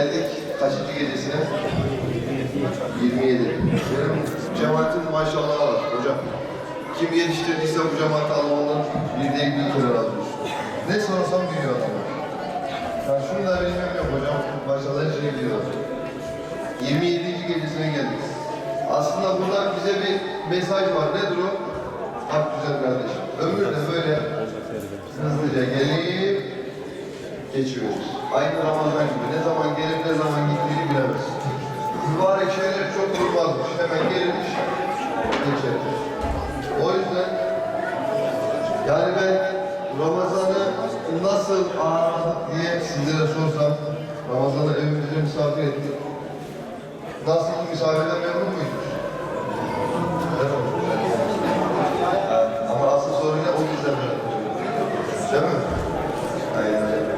geldik kaçıncı gecesine? 27. Benim cemaatin maşallah var hocam. Kim yetiştirdiyse bu cemaat Allah'ın bir değil bir kere razı. Ne sorsam biliyor adam. Ya şunu da bilmem yok hocam. Maşallah her şeyi biliyor. 27. gecesine geldik. Aslında burada bize bir mesaj var. Nedir o? Bak güzel kardeşim. Ömürde böyle hızlıca gelip geçiyoruz. Aynı Ramazan gibi. Ne zaman gelip ne zaman gittiğini bilemezsin. Mübarek şeyler çok durmazmış. Hemen gelirmiş, geçermiş. O yüzden yani ben Ramazan'ı nasıl ağırladık diye sizlere sorsam, Ramazan'ı evimize misafir ettik. Nasıl misafirden memnun muydunuz? Ama asıl soru ne? O bizden memnun. Değil mi? Aynen öyle.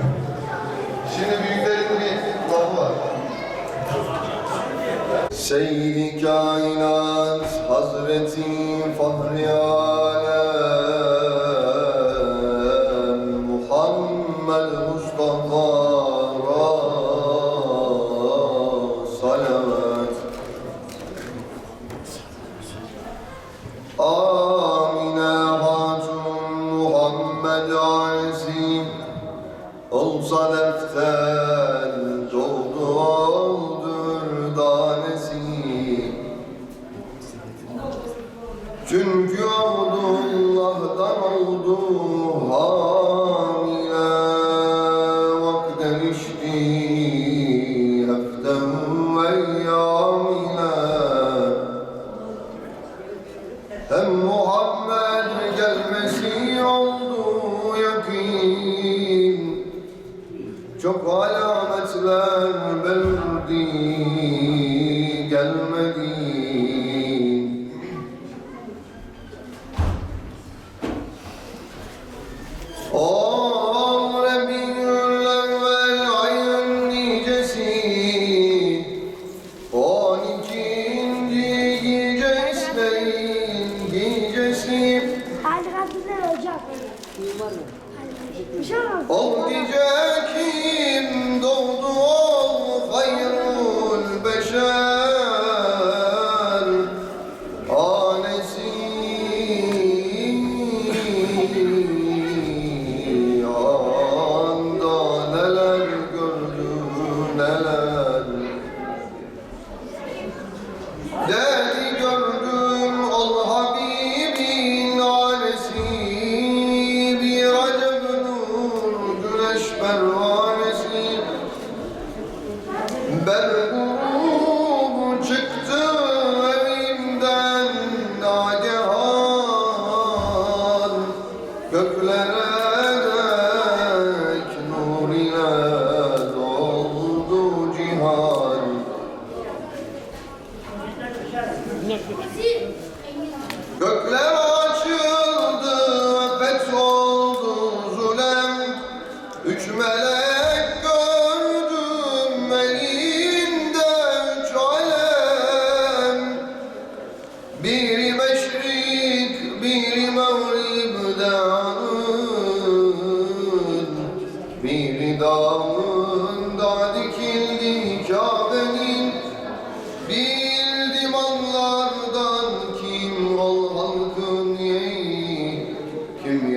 Şimdi büyüklerin bir lafı var. Seyyid-i kainat Hazreti Fahri Alem Muhammed Mustafa Salavat Amine Muhammed Aziz Olsa defter Çünkü Abdullah'dan oldu hamile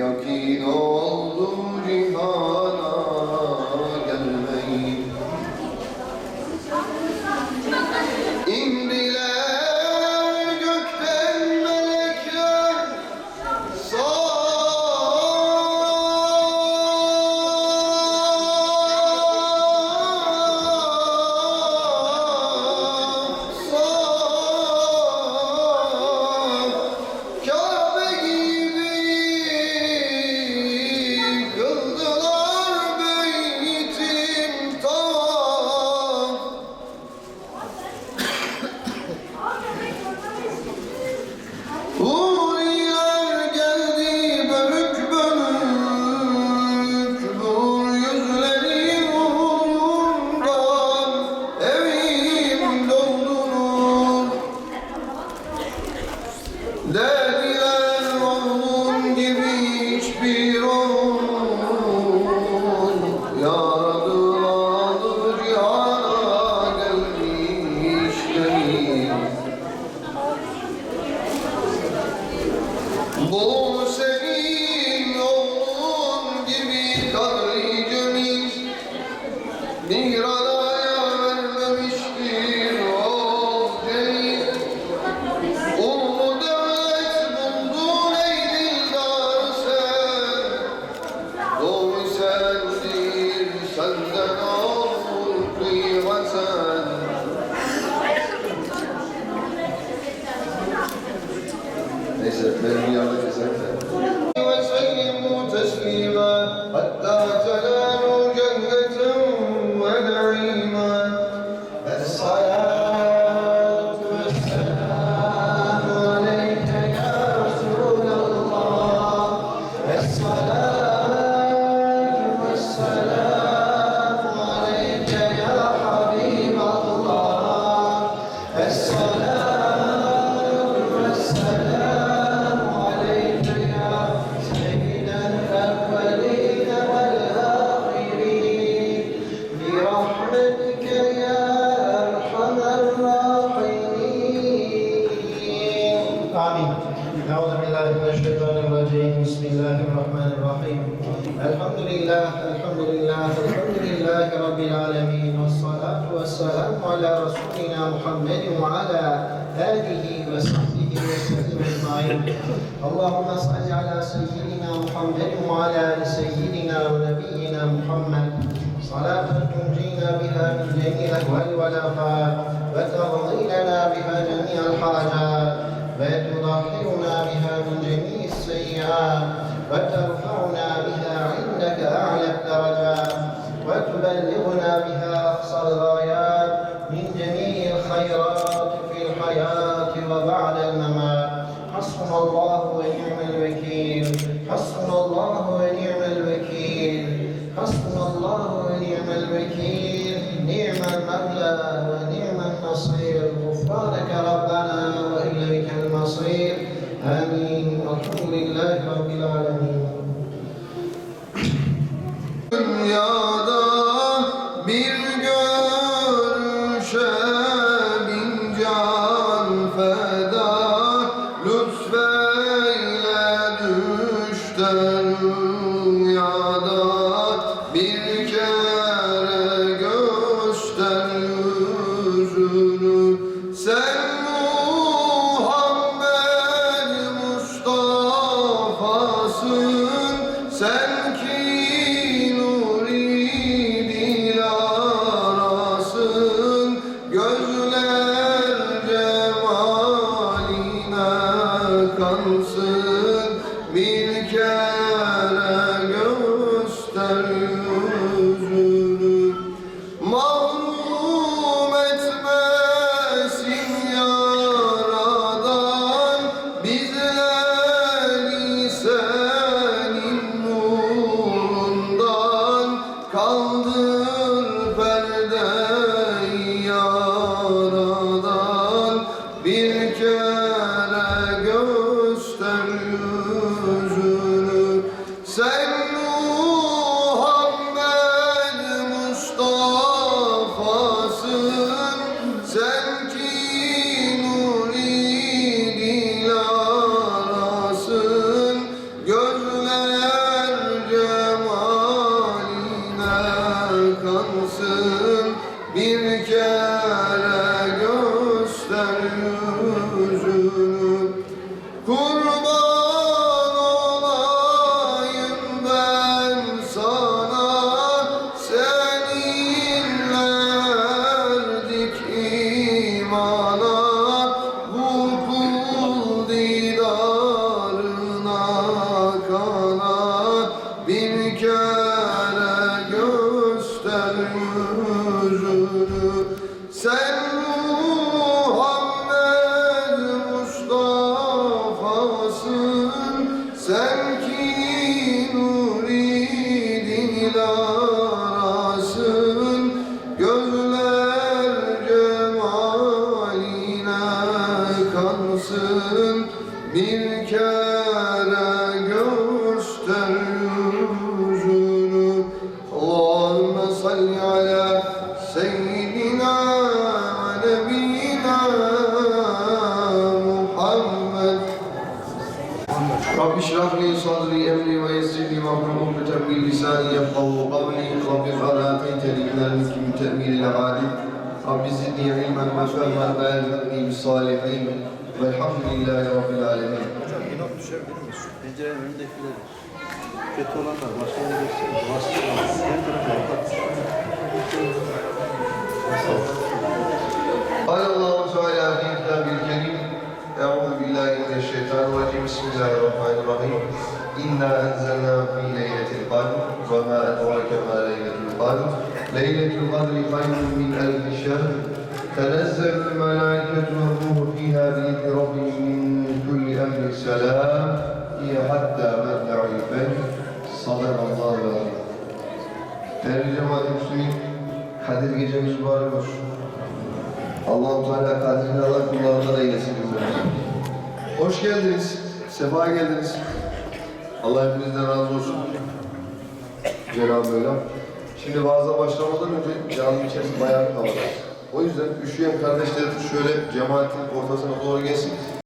Kim yakin Ooh! بالله من الشيطان الرجيم. بسم الله الرحمن الرحيم. الحمد لله الحمد لله الحمد لله رب العالمين والصلاة والسلام على رسولنا محمد وعلى آله وصحبه وسلم أجمعين. اللهم صل على سيدنا محمد وعلى آل سيدنا ونبينا محمد. صلاة تنجينا بها من جميع الأهوال والآفات وتقضي لنا بها جميع الحاجات. وتطهرنا بها من جميع السيئات وترفعنا بها عندك أعلى الدرجات وتبلغنا بها أقصى الغايات من جميع الخيرات في الحياة وبعد الممات. حسبنا الله Sen Muhammed Mustafa'sın Sen ki nuri Gözler cemaline kansın Bir kere الملك من تأويل الأحاديث رب زدني علما وفهما وألهمني بالصالحين والحمد لله رب العالمين Hocam bir not düşebilir miyiz? Şu pencerenin önündekiler kötü olanlar başka yere geçsin. Vasıf olan. Her tarafa kapat. قال الله تعالى في كتابه الكريم أعوذ بالله من الشيطان الرجيم بسم الله الرحمن الرحيم إنا أنزلناه في ليلة القدر وما أدراك ما ليلة القدر ليلة القدر خير من ألف شهر تنزل الملائكة والروح فيها بإذن ربهم من كل أمر سلام هي حتى مطلع الفجر صدق الله العظيم Değerli cemaat-i Müslümin, Kadir gecemiz mübarek olsun. Allah-u Teala kadrini alan kullarından eylesin bizleri. Hoş geldiniz, sefa geldiniz. Allah hepinizden razı olsun. Cenab-ı Mevlam. Şimdi vaaza başlamadan önce cami içerisinde bayağı bir hava. O yüzden üşüyen kardeşlerimiz şöyle cemaatin ortasına doğru gelsin.